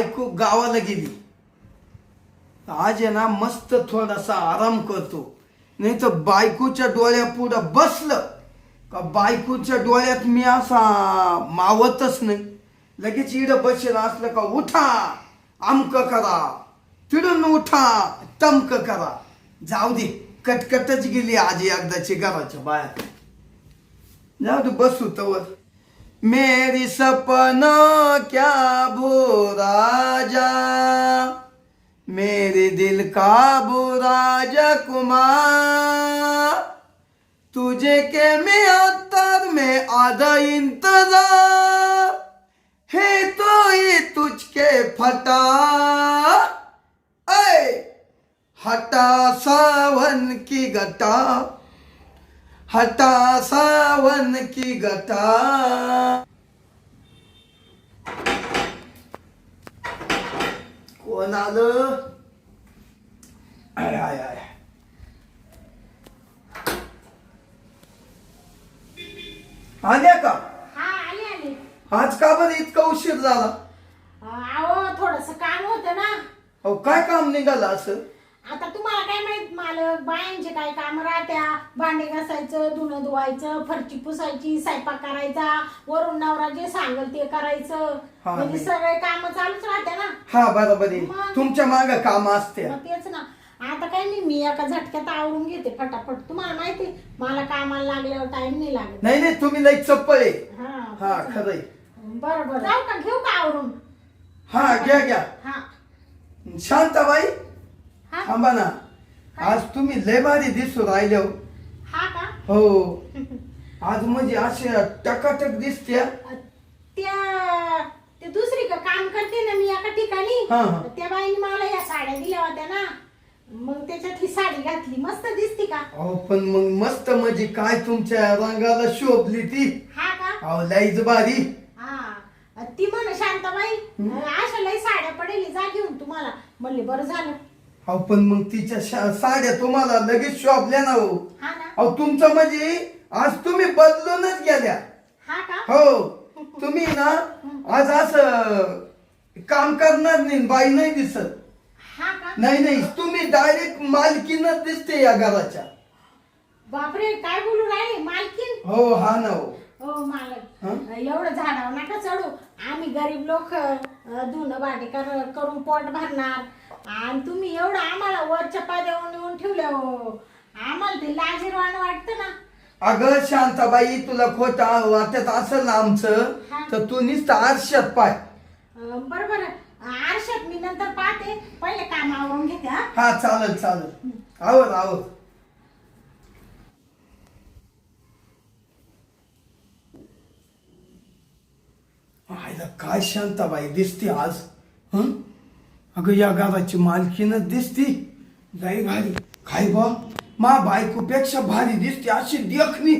बायको गावाला गेली. आज आहे ना मस्त थोडासा आराम करतो. नाही तर बायकोच्या डोळ्या पुढं बसलं का बायकोच्या डोळ्यात मी असा मावतच नाही. लगेच इड बसेल असलं का उठा आमक करा. तिडून उठा तमक करा. जाऊ दे कटकटच गेली आजी एकदाची घराच्या बाहेर. जाऊ दे बसू तवर. मेरी सपनों क्या बुरा जा। मेरे दिल का बुरा जा कुमार। तुझे के मैं अतर में आधा इंतज़ार। है तो ये तुझके फटा ऐ, हटा सावन की गटा हटा सावन की गटा कोण आलं? आय आय आय आल्या का? हा आले आले. आज का बरं इतका उशीर झाला? अहो थोडस काम होतं ना. अहो काय काम निघालं असं? आता तुम्हाला काय माहीत मालक बायांचे काय काम राहत्या? भांडे घासायचं धुणं धुवायचं फरची पुसायची स्वयंपाक करायचा वरून नवरा जे सांगल ते करायचं. हा, म्हणजे नाही. सगळे काम चालूच राहते ना? हा बरोबर आहे. मग? तुमच्या माग काम असते मग तेच ना. आता काय नाही मी एका झटक्यात आवरून घेते फटाफट. तुम्हाला माहिती मला कामाला लागल्यावर टाइम नाही लागत. नाही नाही तुम्ही लई चप्पल आहे. हा हा. खरंय. बरं बरं. जाऊ का घेऊ का आवरून? हा घ्या घ्या. हा. शांताबाई हा. थांबा ना. आज तुम्ही लय भारी दिसू राहिले हो. हा का? हो. आज म्हणजे असे टकाटक दिसत्या त्या ते दुसरी का काम करते ना मी एका ठिकाणी. हा, हा. त्या बाईने मला या साड्या दिल्या होत्या ना. मग त्याच्यात ही साडी घातली. मस्त दिसती का? अहो पण मग मस्त म्हणजे काय तुमच्या रंगाला शोभली ती? हा का? अहो लईच भारी. हा. ती म्हण शांताबाई अशा लई साड्या पडेल जा घेऊन तुम्हाला. म्हणले बरं झालं. अहो पण मग तिच्या शा- साड्या तुम्हाला लगेच शोभल्या ना हो. हा ना. अहो तुमचं म्हणजे आज तुम्ही बदलूनच गेल्या. हा का? हो. तुम्ही ना आज असं काम करणार नाही बाई नाही दिसत. हा का? नाही नाही. तुम्ही डायरेक्ट मालकीनच दिसते या घराच्या. बापरे काय बोलू राहिले? मालकीन? हो हा ना हो. हो मालक. हं? एवढं झाडावर नका चढू. आम्ही गरीब लोक धुणं भांडी कर करून पोट भरणार. आणि तुम्ही एवढं आम्हाला वरच्या पाद्यावर नेऊन ठेवलं हो. आम्हाला ते लाजीरवाण वाटतं ना. अगं शांताबाई तुला खोट वाटत असेल ना आमचं. तर तू नुसतं आरशात पाय. अं, बरं बरं आरशात मी नंतर पाहते. पहिले काम आवरून घेते हा. हा चालेल चालेल. आवर आईला काय शांताबाई दिसते आज हं? अगं या गावाची मालकीनच दिसती. जाई भारी काय बा? मा बायकोपेक्षा भारी दिसते अशी देखणी.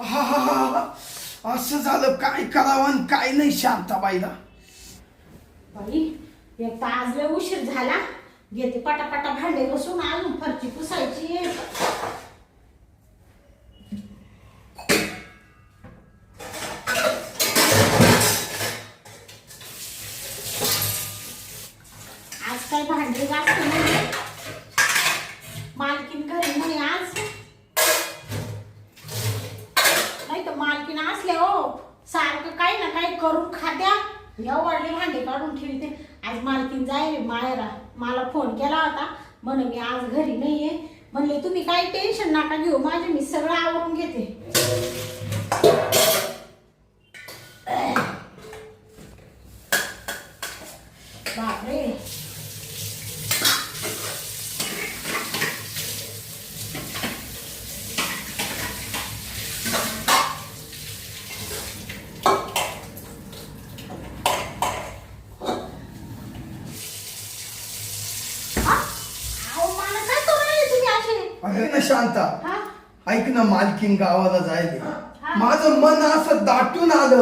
हा हा हा हा. असं झालं काय करावं आणि काय नाही शांताबाईला. बाई एक तर आज लय उशीर झाला. घेते पटापटा भांडे बसून अजून फरची पुसायची आज काय भांडे घासते म्हणजे मालकीन घरी म्हणे आज नाही तर मालकीन असले हो सारखं काही ना काही करून खात्या एवढे भांडे काढून ठेवते आज मालकीन जाईल मायरा मला फोन केला होता म्हणे मी आज घरी नाहीये म्हणले तुम्ही काही टेन्शन नका घेऊ माझे मी सगळं आवरून घेते बापरे हा? अहो, मला काय करू राहिले तुम्ही असे अगं ना शांता हा ऐक ना मालकीन गावाला जायले. हा. माझं मन असं दाटून आलं.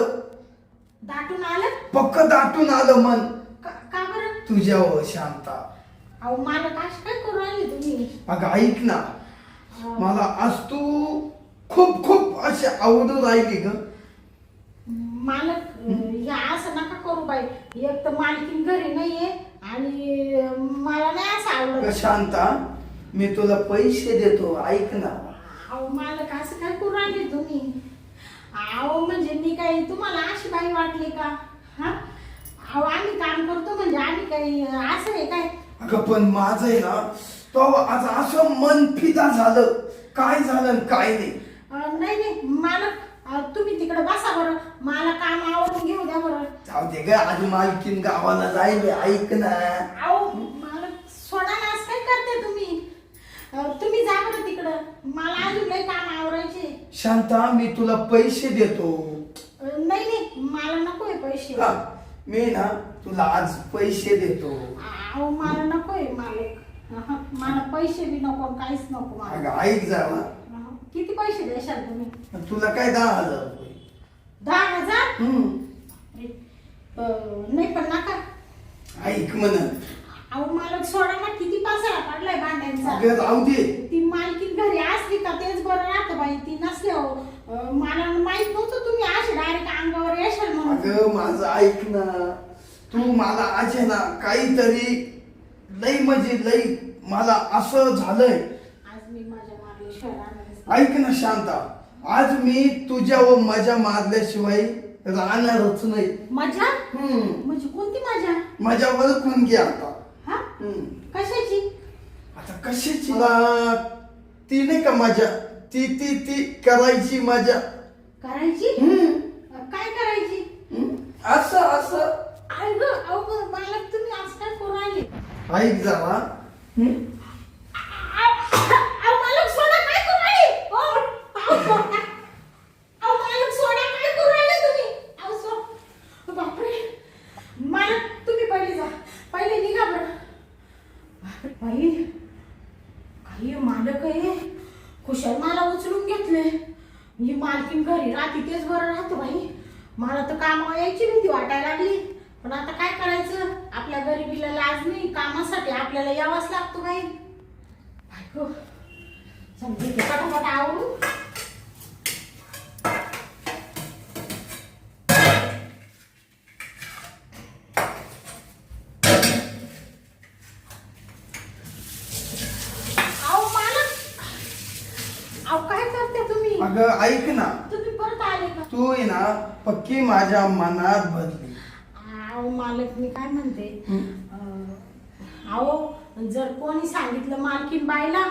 दाटून आलं? पक्क दाटून आलं मन. का का बरं? तुझ्यावर शांता. अहो मला काय काय करू राहिले तुम्ही? अगं ऐक ना. हा. मला आज तू खूप खूप अशी आवडून राहिली ग. मालक हे असं नका करू बाई. एक तर मालकीन घरी नाहीये आणि मला नाही असं ग आवडत शांता मी तुला पैसे देतो. ऐक ना. अहो मालक राहिले तुम्ही? अहो म्हणजे मी काय तुम्हाला अशी बाई वाटली का? हा? अहो आम्ही काम करतो म्हणजे आम्ही काही असं आहे काय? अगं पण माझं आहे ना तो आज असं मन फिदा झालं. काय झालं आणि काय नाही? अं, नाही नाही मालक अं, तुम्ही तिकडे बसा बरं. मला काम आवडून घेऊ द्या बरं. जाऊ दे ग आज मालकीन गावाला जाईल ऐक ना. अहो मालक सोडा ना असं काय करते तुम्ही? अं, तुम्ही जा बरं तिकडं. मला अजून लई काम आवरायचे शांता मी तुला पैसे देतो. नाही नाही मला नकोय पैसे. हा, मी ना तुला आज पैसे देतो. अहो मला नकोय मालक अहं, मला पैसे बी नको काहीच नको मला. ऐक जरा. अहं, किती पैसे द्याल तुम्ही? तुला काय दहा हजार रुपये? दहा हजार? हम्म. अं, नाही पण नका. ऐक म्हण. अहो मालक सोडा ना किती पसारा पडलाय भांड्यांचा? अगं राहू दे. ती मालकीन घरी असली का तेच बरं राहतं बाई. ती नसल्यावर अं, मला माहीत नव्हतं तुम्ही असे डायरेक्ट अंगावर येशाल म्हणून. अगं माझं ऐक ना. तू मला आज आहे ना काहीतरी लई म्हणजे लई मला असं झालंय. आज मी माझ्या राहणारच नाही. ऐक ना शांता. आज मी तुझ्यावर मजा मारल्याशिवाय राहणारच नाही. मजा हम्म. म्हणजे कोणती मजा माझ्यावर कोण घे आता. हा हम्म. कशाची आता कशाची मला ती नाही का मजा ती ती ती करायची मजा करायची हम्म. काय करायची हम्म. असं असं आई ग अहो ग, मला तुम्ही आज काय करू राहिले ऐक जरा हम्म. अहो, अहो, मालक सोडा काय करू राहिले ओ, अहो, सोडा. अहो, मालक सोडा काय करू राहिले तुम्ही अहो, सो- बापरे मालक तुम्ही पहिले जा पहिले निघा बरं बापरे बाई काही मालक आहे खुशाल मला उचलून ही मालकीन घरी राहते तेच बरं राहतं बाई. मला तर काम यायची भीती वाटायला लागली. पण आता काय करायचं? आपल्या गरिबीला लाज नाही कामासाठी आपल्याला यावंच लागतो बाई. बायको समजे पटापट आवडू अहो मालक अहो काय करते तुम्ही अगं ऐक ना तुम्ही परत आले का तू आहे ना पक्की माझ्या मनात भरली अहो मालक मी काय म्हणते. अं, अहो जर कोणी सांगितलं मालकीन बाईला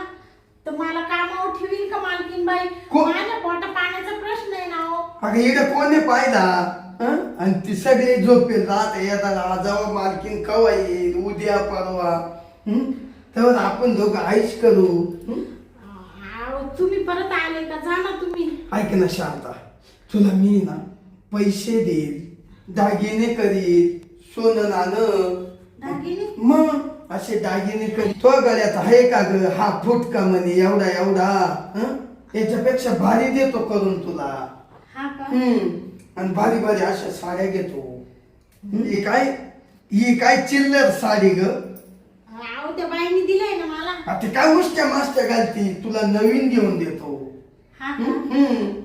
तर मला कामावर ठेवील का मालकीन बाई? को- माझ्या पोटा पाण्याचा प्रश्न आहे ना हो अगं इकडे कोणी पाहिला? हं? आणि ती सगळी झोपेल राहत येताना जेव्हा मालकीन कवा येईल उद्या परवा. हं? तेव्हा आपण दोघं आईश करू. हं? अहो तुम्ही परत आले का? जा ना तुम्ही. ऐक ना शांता तुला मी ना पैसे देईल दागिने करील सोनं नाणं. मग असे दागिने करी तो गळ्यात आहे का ग हा फुटका म्हणे एवढा एवढा. हं? याच्यापेक्षा भारी देतो करून तुला. हा का? हम्म आणि भारी भारी अशा साड्या घेतो. ही? काय? ही काय चिल्लर साडी ग? अहो त्या बाईने दिलंय ना मला. आता काय उष्ट्या मास्त्या घालती? तुला नवीन घेऊन देतो. का? हम्म.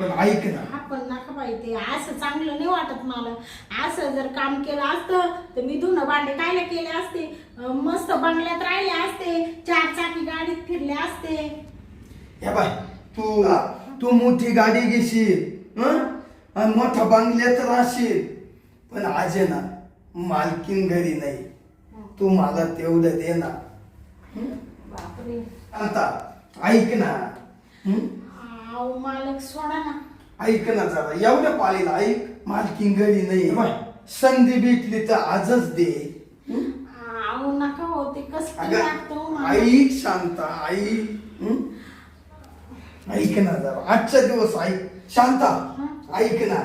पण ऐक ना. हा पण नका बाई ते असं चांगलं नाही वाटत मला. असं जर काम केलं असतं तर मी धुणं भांडे कायला केले असते? अं, मस्त बंगल्यात राहिले असते चार चाकी गाडीत फिरले असते. हे बाय तू तू मोठी गाडी घेशील हं? आणि मोठा बंगल्यात राहशील. पण आज आहे ना मालकीन घरी नाही. तू मला तेवढं दे ना. बापरे. आता ऐक ना. हं? अहो मालक सोडा ना. ऐक ना जरा एवढ्या पाळीला ऐक मालकीन घरी नाही बाय संधी भेटली तर आजच दे. हं? अहो नका हो कसं हो अगं मला. ऐक शांता आई. हं? ऐक ना जरा आजचा दिवस ऐक. शांता ऐक ना.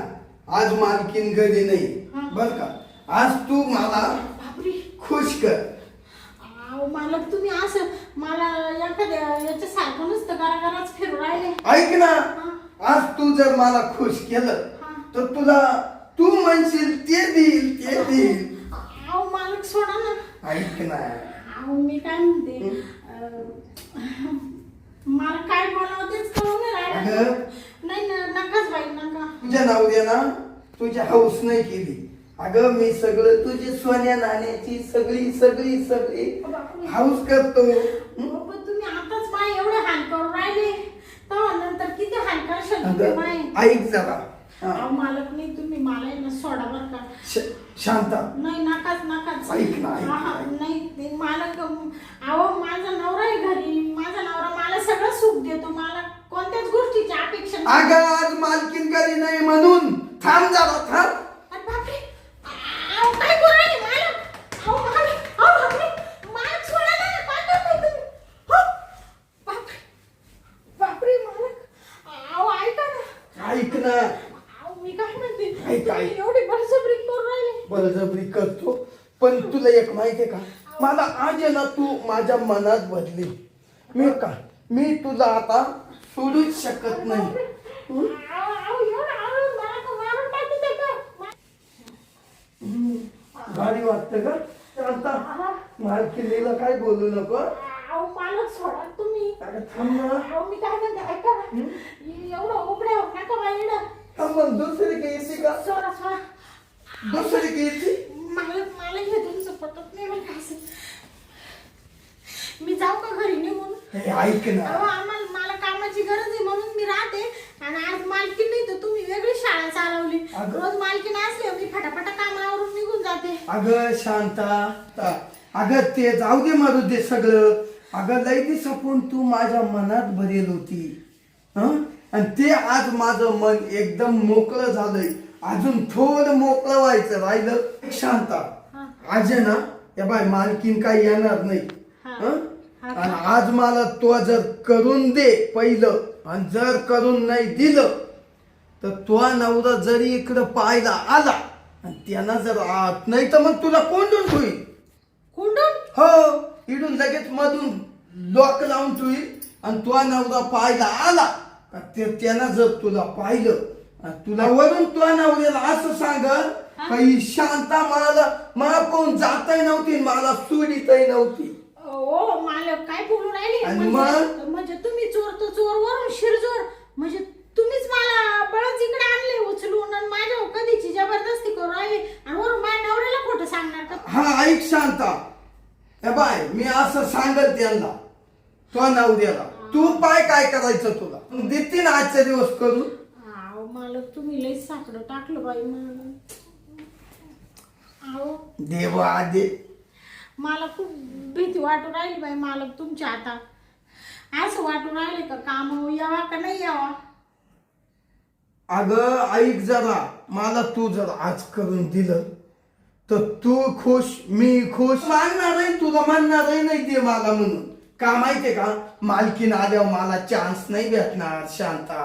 आज मालकीन घरी नाही. हं. बर का? आज तू मला बापरे. खुश कर. अहो मालक तुम्ही असं मला एखाद्या नुसतं फिरू राहिले. ऐक ना. आज तू जर मला खुश केलं. तर तुला तू म्हणशील ते देईल ते देईल. अहो मालक सोडा ना. ऐक ना. अहो मी काय म्हणते अं, मला काय बोलावं तेच कळून नाही राहिलं. अगं. नाही ना नकाच बाई नका. तुझ्या नवऱ्याना तुझी हाऊस नाही केली. अगं मी सगळं तुझी सोन्या नाण्याची सगळी सगळी सगळी हाऊस करतो. हं? हो, पण तुम्ही आताच बाय एवढे हाल करून राहिले. तेव्हा नंतर किती हाल करशाल तुम्ही बाय अगं ऐक जरा. हा. अहो, मालक नाही तुम्ही मला आहे ना सोडा बर का. श- शांता. नाही नकाच नकाच. ऐक ना, ऐक, हा, हा, ऐक. नाही ते मालक अहो माझा नवरा आहे घरी. माझा नवरा मला सगळं सुख देतो. मला कोणत्याच गोष्टीची अपेक्षा नाही. अगं आज मालकीन घरी नाही म्हणून. थांब जरा थांब अरे बापरे अहो, काय करू राहिले मालक अहो, मालक अहो, बापरे मालक सोडा ना काय करताय तुम्ही हो, बापरे बापरे मालक अहो ऐका ना ऐक ना अहो, मी काय म्हणते ऐक, ऐक. तुम्ही एवढी बळजबरी करून राहिले बळजबरी करतो. पण तुला एक माहितीये का? मला आज ना तू माझ्या मनात बदली. मी का? मी तुला आता सोडूच शकत नाही. हं? भारी वाटतं का? शांता मालकिनीला काय बोलू नको? मालक सोडा तुम्ही. थांब ना. अहो मी काय म्हणते ऐका ना. एवढं उघड्या नका बाईला थांब मग दुसरी येते का? सोडा सोडा. दुसरी काही येते मला मला हे तुमचं पटत नाही बरं का असं. मी जाऊ का घरी निघून? हे ऐक ना. अहो आम्हाला मला कामाची गरज आहे म्हणून मी राहते. आणि आज मालकीन नाही तर तुम्ही वेगळी शाळा चालवली. अगं. रोज मालकीन असले मी फटाफटा कामावरून निघून जाते. अगं शांता ता- अगं ते जाऊ दे मारू दे सगळं. अगं लई दिवसापून तू माझ्या मनात भरेल होती. हं? आणि ते आज माझं मन एकदम मोकळं झालंय. अजून थोडं मोकळं व्हायचं राहिलं शांता. आज ना या बाय मालकीन काही येणार नाही. हा. आणि आज मला तो जर करून दे पहिलं आणि जर करून नाही दिलं तर तो नवरा जरी इकडं पाहायला आला आणि त्यांना जर आत नाही तर मग तुला कोंडून ठेवील कुंडून? हो इडून लगेच मधून लॉक लावून ठेवील आणि तो नवरा पाहायला आला का ते त्यानं जर तुला पाहिलं तुला वरून तो नवऱ्याला असं सांगल काही शांता मला मला कोण जाताही नव्हती मला सोडितही नव्हती. ओ मालक काय बोलून राहिले? म्हणजे म्हणजे तुम्ही चोर तर चोर वरून शिरजोर. म्हणजे तुम्हीच मला बळच इकडे आणले उचलून आणि माझ्या कधीची जबरदस्ती करून राहिले? आणि वरून माझ्या नवऱ्याला खोटं सांगणार का? हा ऐक शांता. ए बाय मी असं सांगल त्यांना तो नवऱ्याला. तू पाय काय करायचं तुला? देते ना आजच्या दिवस करून. मालक तुम्ही लई साकडं टाकलं बाई मला. अहो देवा दे मला खूप भीती वाटून राहिली बाई मालक तुमच्या आता असं वाटून राहिले का काम? यावा का नाही यावा? अगं ऐक जरा. मला तू जर आज करून दिलं तर तू खुश मी खुश. मागणारही तुला म्हणणारही नाही दे मला म्हणून. का माहितीये का? मालकीन आल्यावर मला चान्स नाही भेटणार शांता.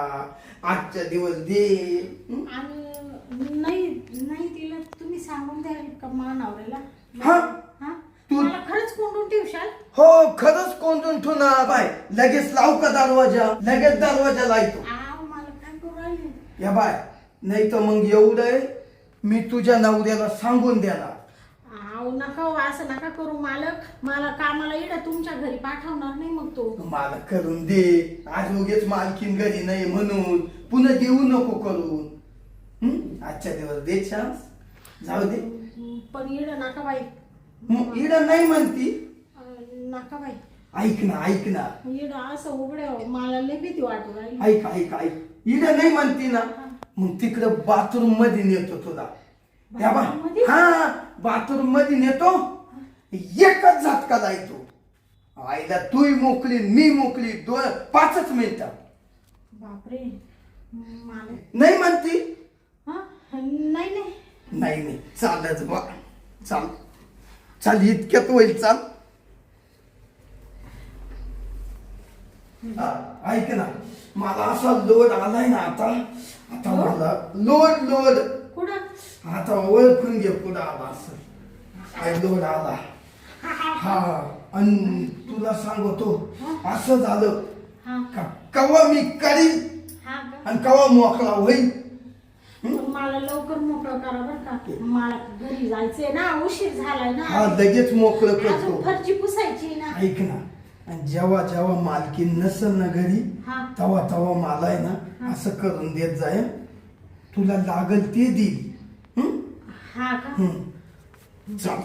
आजच्या दिवस दे? आणि नाही नाही तिला तुम्ही सांगून द्याल का मला नवऱ्याला हा? हा? तू- मला खरंच कोंडून ठेवशाल? हो खरंच कोंडून ठेवू ना बाय लगेच लावू का दरवाजा? लगेच दरवाजा लावतो आव मला काय करू राहिले? या बाय नाही तर मग एवढं मी तुझ्या नवऱ्याला सांगून देणार. आव नका हो, असं नका करू मालक. मला कामाला इकडे तुमच्या घरी पाठवणार नाही मग तो. मला करून दे. आज उगेच मालकीन घरी नाही म्हणून. पुन्हा देऊ नको करून. हं? आजच्या दिवस दे चान्स जाऊ दे. पण इड नका बाई. मग इड नाही म्हणती? अं, नका बाई. ऐक ना ऐक ना. इड असं उघड्या मला लई भीती वाटू राहिली. ऐक ऐक ऐक. इड नाही म्हणती ना? मग तिकडं बाथरूममध्ये नेतो तुला. या बा? हा बाथरूममध्ये नेतो. एकच झटका जायतो आईला तूही मोकली मी मोकली दोन पाचच मिनिटं. बापरे. नाही म्हणती. हा? नाही नाही. नाही नाही. चालच बा. चाल चाल इतक्यात होईल चाल. हा, ऐक ना. मला असा लोड आलाय ना आता. आता मला लोड लोड कुठं? आता ओळखून घे पुढं आला असं काय लोड आला. हा आणि तुला सांगतो असं झालं हा. का? कवा मी करीन हा का? आणि कवा मोकळा होईल पण मला लवकर मोकळं करा बरं का. मला घरी जायचंय ना उशीर झालाय हा ना लगेच मोकळं अजून करतो. फरची पुसायची ना. ऐक ना आणि जेव्हा जेव्हा मालकी नसल ना घरी हा. तेव्हा तेव्हा मला आहे ना असं करून देत जाय. तुला लागल ते देईल. हं? हा का हं. चाल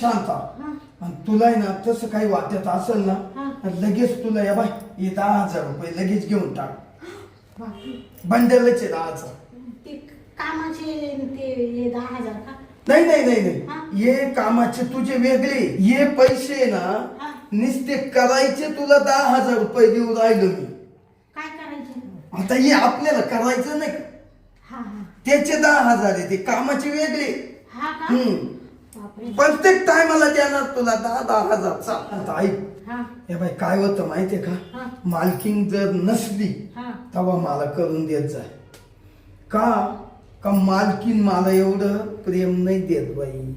शांत हा. आणि तुला आहे ना तसं काही वाटत असेल ना हा. तर लगेच तुला या बाय हे दहा हजार रुपये लगेच घेऊन टाक बापरे. बंडलच आहे दहाचा ते कामाचे ते हे दहा हजार का नाही नाही नाही हा. नाही हे कामाचे तुझे वेगळे हे पैसे ना हा. नुसते करायचे तुला दहा हजार रुपये देऊ राहिलो मी काय करायचे आता हे आपल्याला करायचं नाही? हा हा त्याचे दहा हजार आहे ते कामाचे वेगळे. हा का? हम्म. बापरे. प्रत्येक टायमाला देणार तुला दहा दहा हजार. चाल आता ऐक. हा. हे बाई काय होतं माहितीये हा. का मालकीन जर नसली हा. तेव्हा मला करून देत जाय का? का मालकीन मला एवढं प्रेम नाही देत बाई?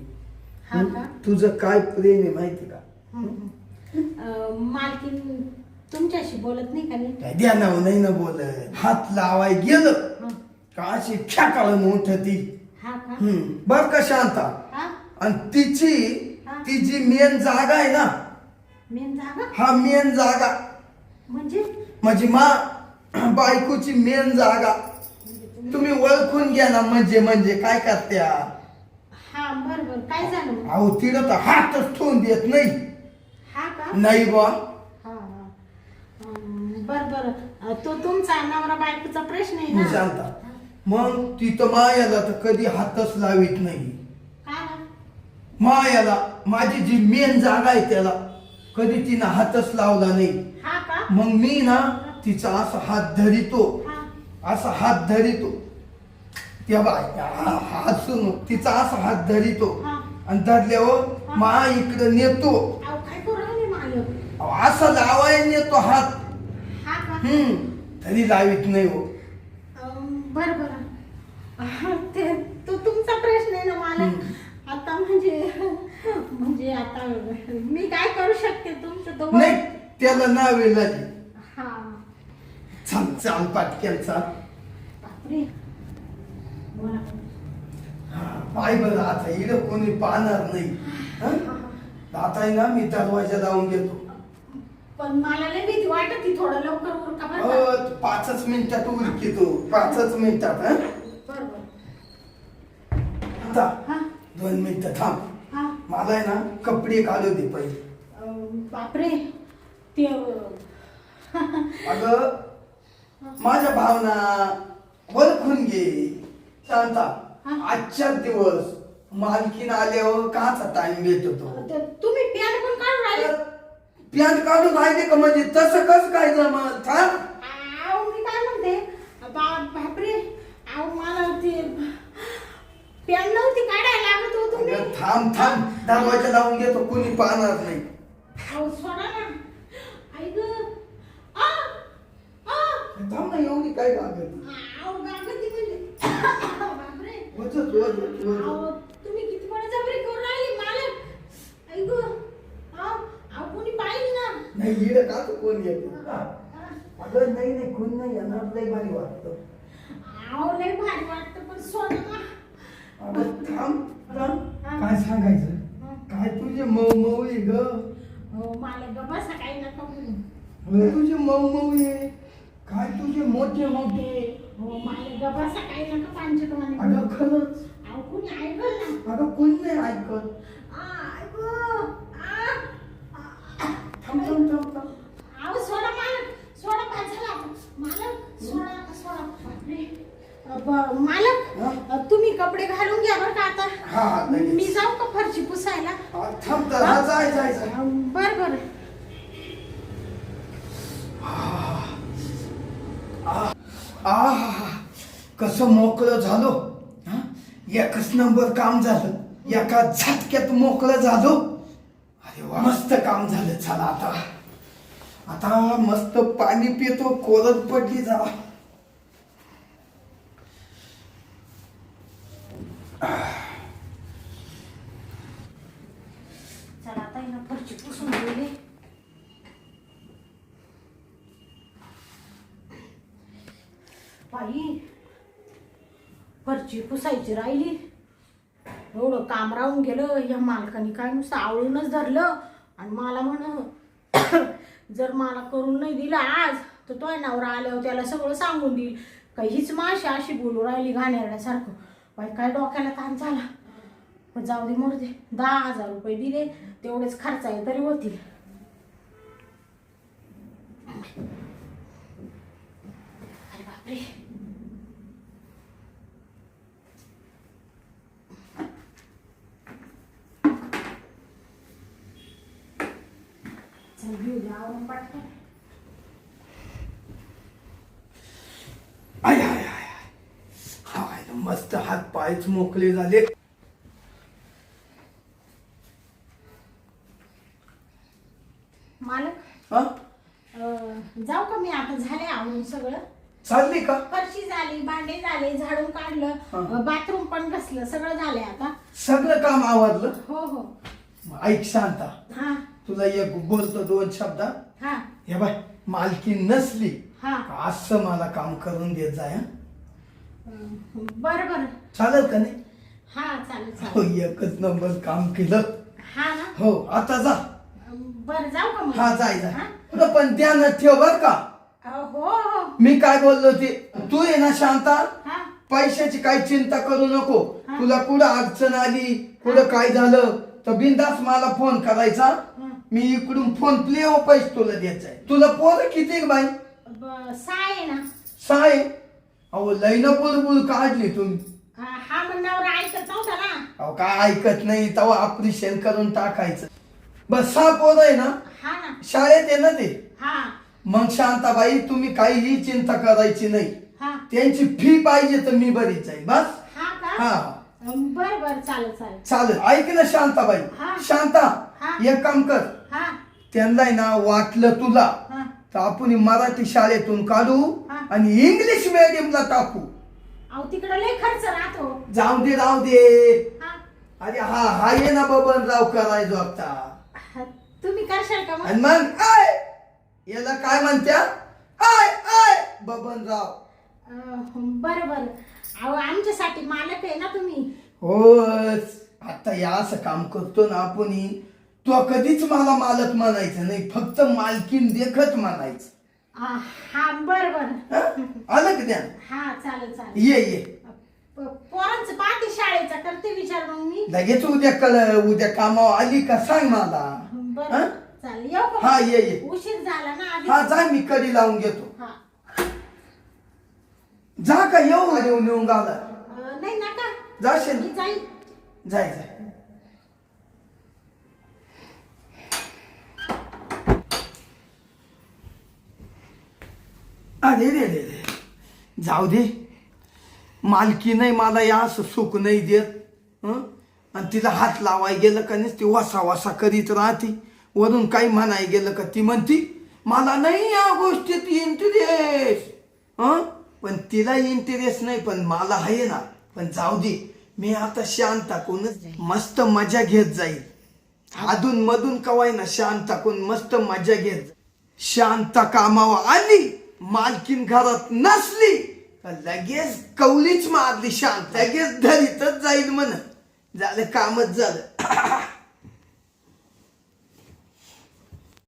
हा का? तुझं काय प्रेम आहे माहिती का? हम्म. अं, मालकीन तुमच्याशी बोलत नाही का नीट? काय ध्यानावर नाही ना बोलत. हात लावाय गेलं. का अशी खेकाळ मोठ ती हा का? हम्म. बर का शांता? हा? आणि तिची हा. ती जी मेन जागा आहे ना? मेन जागा? हा मेन जागा. म्हणजे? म्हणजे मा बायकोची मेन जागा. तुम्ही ओळखून घ्या ना म्हणजे म्हणजे काय करत्या? हा बर बर. काय झालं? मग? अहो तिला तर हातच ठेवून देत नाही. हा का? नाही बा हा हा. अं, बर बर. अं, तो तुमचा नवरा बायकोचा प्रश्न आहे तू ना शांता. मग ती तर मायाला तर कधी हातच लावित नाही? मायाला माझी जी मेन जागा आहे त्याला कधी तिनं हातच लावला नाही. हा का? मग मी ना तिचा असा हात धरितो. हा. असा हात धरितो. त्या बाय हा- हसून तिचा असा हात धरितो. हा. आणि धरल्यावर मा इकडं नेतो. अहो काय करू राहिले मालक अहो, असा लावाय नेतो हात. हा का? हम्म. तरी लावित नाही हो. बर बर. ते तो तुमचा प्रश्न आहे ना मालक आता म्हणजे म्हणजे आता मी काय करू शकते तुमचं तो नाही त्याला नावे हा. बापरे. बोला. हा, पाय बरं आता इकडं कोणी पाहणार नाही. हं? आता आहे ना मी दरवाजा लावून घेतो. पण मला लय भीती वाटत ती थोडं लवकर उरका बरं का? अ, पाचच मिनिटात उरकितो पाचच मिनिटात हं? बरं बरं आता हा? दोन मिनिटं थांब. हा? मला आहे ना कपडे काढू दे पहिले. अं, बापरे. ते अं, अगं माझ्या भावना ओळखून घे. शांता. हा. आजच्या दिवस मालकीन आल्यावर काचा टाइम भेटतो. ते तुम्ही पॅन्ट पण काढून राहिले? पॅन्ट काढून राहिले का म्हणजे? तसं कस काय जमा थांब आव मी काय म्हणते? बापरे. आव मला ते पॅन्ट नव्हती काढायला लागत हो तुम्ही अगं, थांब थांब. दरवाजा लावून घेतो कोणी पाहणार नाही. आव सोडा ना. ऐक आ आ. थांब ना एवढी काय लागत? आव गागती म्हणजे. बापरे. वजत वजत वजत अहो, तुम्ही किती करून राहिली? मालक. ऐक कोणी पाहिली ना? नाही इकडे का तर कोण येत? हा. अगं नाही नाही कोण नाही येणार लय भारी वाटतं. आव लय भारी वाटतं पण सोडा ना. अगं थांब थांब. काय सांगायचं. काय तुझे मऊ मऊ आहे ग? हो मालक ग बसा काही नका बोलू. तुझे मऊ मऊ आहे. काय तुझे मोठे मोठे? हो मालक ग बसा काही नका पांचट म्हणे. अगं खरंच. अहो कोणी ऐकल ना? अगं कोण नाही ऐकत. आ, ऐक. थांब थांब थांब थांब. अहो सोडा मालक सोडा काय झालं आता? मालक सोडा सोडा. बापरे. अ, ब- मालक हा? अ, तुम्ही कपडे घालून घ्या बरं का हा, आता लगेच. मी जाऊ का फरची पुसायला? हा, थांब तर हा जाय जाय जाय बर बर. आह कसं मोकळं झालो. हा? एकच नंबर काम झालं. एका झटक्यात मोकळं झालो. मस्त काम झालं चला आता. आता मस्त पाणी पितो कोरत पडली जरा. चला आता हिला फरची पुसून गेली बाई फरची पुसायची राहिली. एवढं काम राहून गेलं या मालकाने काय नुसतं आवळूनच धरलं. आणि मला म्हण जर मला करून नाही दिलं आज तर तो नवरा आल्यावर त्याला सगळं सांगून देईल. का हीच माशी अशी बोलू राहिली घाणेरड्यासारखं. बाई काय डोक्याला ताण झाला? पण जाऊ दे मरू दे. दहा हजार रुपये दिले तेवढेच खर्च आहे तरी होतील. अरे बापरे चल घेऊ द्या आवरून पटकन. I I I. हाय, मस्त हात पायच मोकळे झाले मालक? हा? जाऊ का मी आता झाले आवरून सगळं? चालली का? फरशी झाली भांडे झाले झाडून काढलं. बाथरूम पण घसलं सगळं झालंय आता. सगळं काम आवरलं? हो हो. ऐक शांता. हा. तुला एक बोलतो दोन शब्दात हा. हे बाय मालकी नसली हा. असं मला काम करून देत जाय हं? बरं बरं. चालेल का नाही? हा चालेल हो चालेल एकच नंबर काम केलं. हा ना? हो आता जा. बरं जाऊ का मग? हा जाय जाय. हा? तुला पण ध्यानात ठेव बर का. हो हो. मी काय बोललो ते तू ये ना शांता. हा. पैशाची काही चिंता करू नको. हा. तुला कुठं अडचण आली कुठं काय झालं तर बिंदास मला फोन करायचा. मी इकडून फोन प्ले हो पैसे तुला द्यायचा तुला पोरं किती आहे बाई? ब- सहा आहे ना. सहा आहे? अहो लईन बुलबुल काढली तुम्ही. अं, हा म्हणण्यावर ऐकत नव्हता ना. अहो काय ऐकत नाही तेव्हा ऑपरेशन करून टाकायचं. बस सहा पोरं आहे ना? हा ना. शाळेत आहे ना ते? हा. मग शांताबाई तुम्ही काहीही चिंता करायची नाही. हा. त्यांची फी पाहिजे तर मी बरीच आहे. बस? हा का? हा. बरं बरं चालेल चालेल. चालेल. ऐक ना शांताबाई. हा. शांता हा. एक काम कर. हा. त्यांना आहे ना वाटलं तुला. हा. तर आपण मराठी शाळेतून काढू हा. आणि इंग्लिश मीडियमला टाकू. अहो तिकडं लय खर्च राहतो. जाऊ दे राहू दे. हा. अरे हा हा ये ना बबनराव करायचो आता. हा, तुम्ही करशाल का मग? आणि मग आय! याला काय म्हणत्या? I I! बबनराव अं, बरं बरं. अहो आमच्यासाठी मालक आहे ना तुम्ही? हो आता या असं काम करतो ना आपण तो कधीच मला मालक म्हणायचं नाही फक्त मालकीन देखत हा बरं बरं. हं? आलं का ध्यान हा चालेल चालेल. ये ये. प- पोरांचं पाहते शाळेचा करते विचार मग मी. लगेच उद्या कळ उद्या कामावर आली का सांग मला. बरं हं? चालेल येऊ का? हा मग? ये ये. उशीर झाला ना आधी. हा जा मी कडी लावून घेतो. हा. जा का येऊ येऊन येऊन गाला अं, नाही नका. जाशील? मी जाईल जाय जाय. अरे रे रे रे जाऊ दे. मालकी नाही मला या असं सुख नाही देत. आणि तिला हात लावाय गेलं का नाही ती वसा वसा करीत राहते. वरून काही म्हणाय गेलं का ती म्हणती मला नाही या गोष्टीत इंटरेस्ट हं? पण तिला इंटरेस्ट नाही पण मला आहे ना. पण जाऊ दे मी आता शांत टाकूनच मस्त मजा घेत जाईल अधून मधून कवाय ना शांत टाकून मस्त मजा घेत शांत कामावर आली. मालकीन घरात नसली तर लगेच कवलीच मारली शांत लगेच धरीतच जाईल म्हण. झालं कामच झालं.